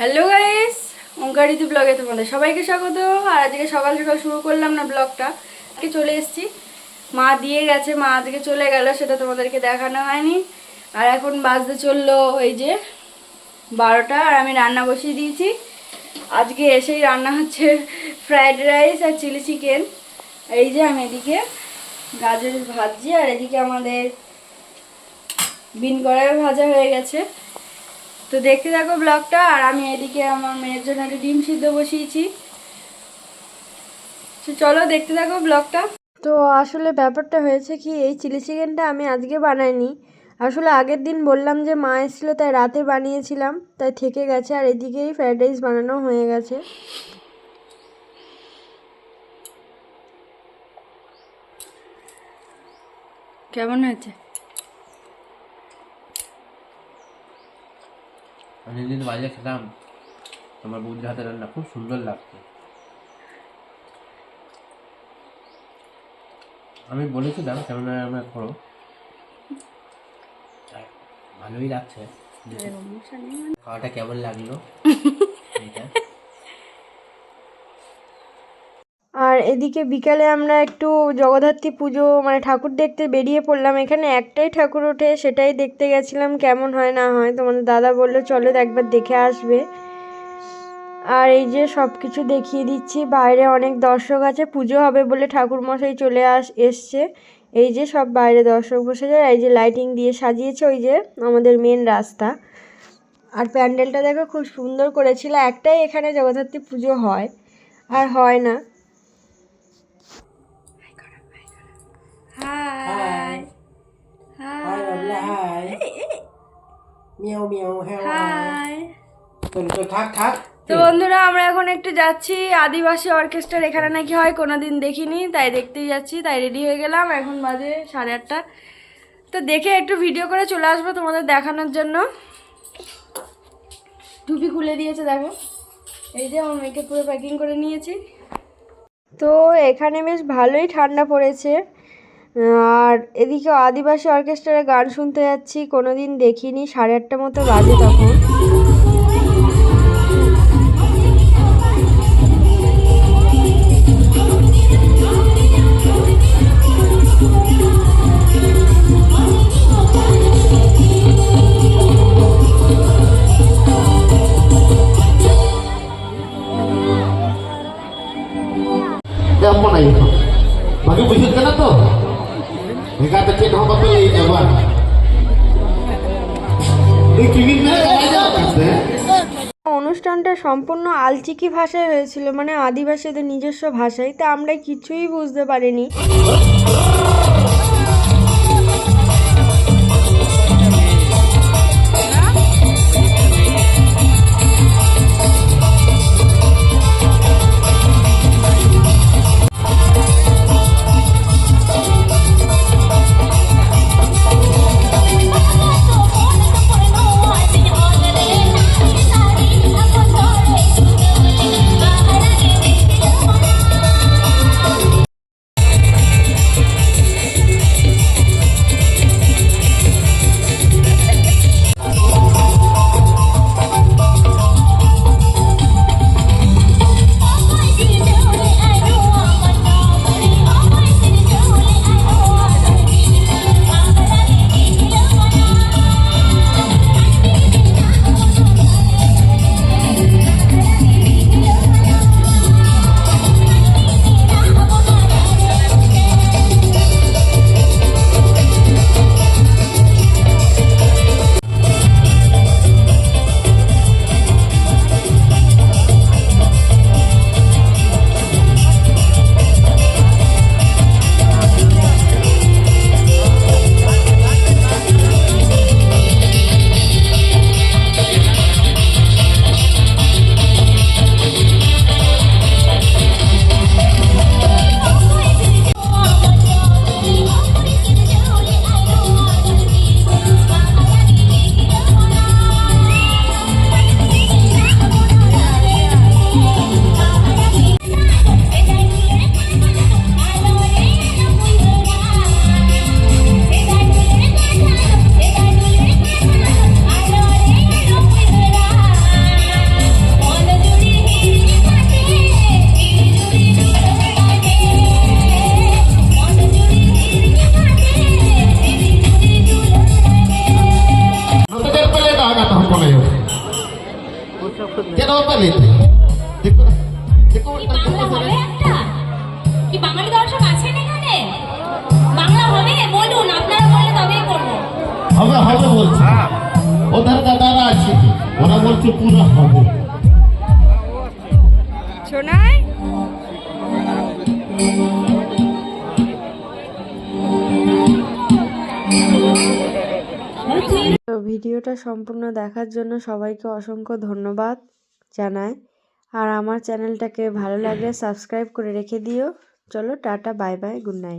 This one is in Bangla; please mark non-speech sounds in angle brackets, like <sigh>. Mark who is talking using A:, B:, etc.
A: হ্যালো গাইস ওঙ্কারিতি ব্লগে তোমাদের সবাইকে স্বাগত। আর আজকে সকাল সকাল শুরু করলাম না ব্লগটা আজকে চলে এসেছি। মা দিয়ে গেছে, মা আজকে চলে গেল, সেটা তোমাদেরকে দেখানো হয়নি। আর এখন বাজতে চলল ওই যে বারোটা, আর আমি রান্না বসিয়ে দিয়েছি। আজকে এসেই রান্না হচ্ছে ফ্রায়েড রাইস আর চিলি চিকেন এই যে আমি এদিকে গাজর ভাজছি, আর এদিকে আমাদের বিন কড়াই ভাজা হয়ে গেছে। তো দেখতে থাকো ব্লগটা আর আমি এদিকে আমার মেয়ের জন্য একটা ডিম সিদ্ধ বসিয়েছি। তো চলো দেখতে থাকো ব্লগটা। তো আসলে ব্যাপারটা হয়েছে কি এই চিলি চিকেনটা আমি আজকে বানাইনি। আসলে আগের দিন বললাম যে মা এসেছিল তাই রাতে বানিয়েছিলাম তাই থেকে গেছে আর এদিকেই ফ্রাইড রাইস বানানো হয়ে গেছে। কেমন হয়েছে?
B: অনেকদিন বাজে খেতাম। আমার বৌদির হাতে রান্না খুব সুন্দর লাগতো। আমি বলেছিলাম কেমন রান্না করো। ভালোই লাগছে। খাওয়াটা কেমন লাগল? <laughs> এইটা
A: আর এদিকে বিকালে আমরা একটু জগদ্ধাত্রী পুজো মানে ঠাকুর দেখতে বেরিয়ে পড়লাম। এখানে একটাই ঠাকুর ওঠে, সেটাই দেখতে গেছিলাম, কেমন হয় না হয়। তোমাদের দাদা বলল, চলো একবার দেখে আসবে। আর এই যে সব কিছু দেখিয়ে দিচ্ছি, বাইরে অনেক দর্শক আছে, পুজো হবে বলে ঠাকুর মশাই চলে আস, এসছে। এই যে সব বাইরে দর্শক বসে যায়, এই যে লাইটিং দিয়ে সাজিয়েছে, ওই যে আমাদের মেন রাস্তা। আর প্যান্ডেলটা দেখো, খুব সুন্দর করেছিল, একটাই এখানে জগদ্ধাত্রী পুজো হয়, আর হয় না। হাই
C: হাই বাবলা হাই মিয়াও মিয়াও হ্যাঁ
A: হাই
C: চল চল থাক থাক
A: তো বন্ধুরা আমরা এখন একটু যাচ্ছি আদিবাসী অর্কেস্ট্রার। এখানে নাকি হয় কোনোদিন দেখিনি তাই দেখতেই যাচ্ছি তাই রেডি হয়ে গেলাম। এখন বাজে সাড়ে আটটা। তো দেখে একটু ভিডিও করে চলে আসব তোমাদের দেখানোর জন্য। টুপি খুলে দিয়েছে দেখো। এই যে আমার মেয়েকে পুরো প্যাকিং করে নিয়েছি। তো এখানে বেশ ভালোই ঠান্ডা পড়েছে। আর এদিকে আদিবাসী অর্কেস্ট্রারে গান শুনতে যাচ্ছি, কোনোদিন দেখিনি, সাড়ে আটটা মতো বাজে তখন
D: Yang? Mereka apa tuh ini coba. Ini kini mana?
A: অনুষ্ঠানটা সম্পূর্ণ আলচিকি ভাষায় হয়েছিল মানে আদিবাসীদের নিজস্ব ভাষায়, তা আমরা কিছুই বুঝতে পারিনি
E: বাংলা হবে একটা? বাঙালি দর্শক আছেন এখানে? বাংলা হবে? বলুন আপনারা বললে তবেই করব।
D: হবে হবে বলছে। ওদের দাদারা আছে। ওরা বলছে পুরো হবে।
A: শোনায় ভিডিওটা সম্পূর্ণ দেখার জন্য সবাইকে অসংখ্য ধন্যবাদ। জানাই আর আমার চ্যানেলটাকে ভালো লাগলে সাবস্ক্রাইব করে রেখে দিও। চলো tata, bye bye, good night.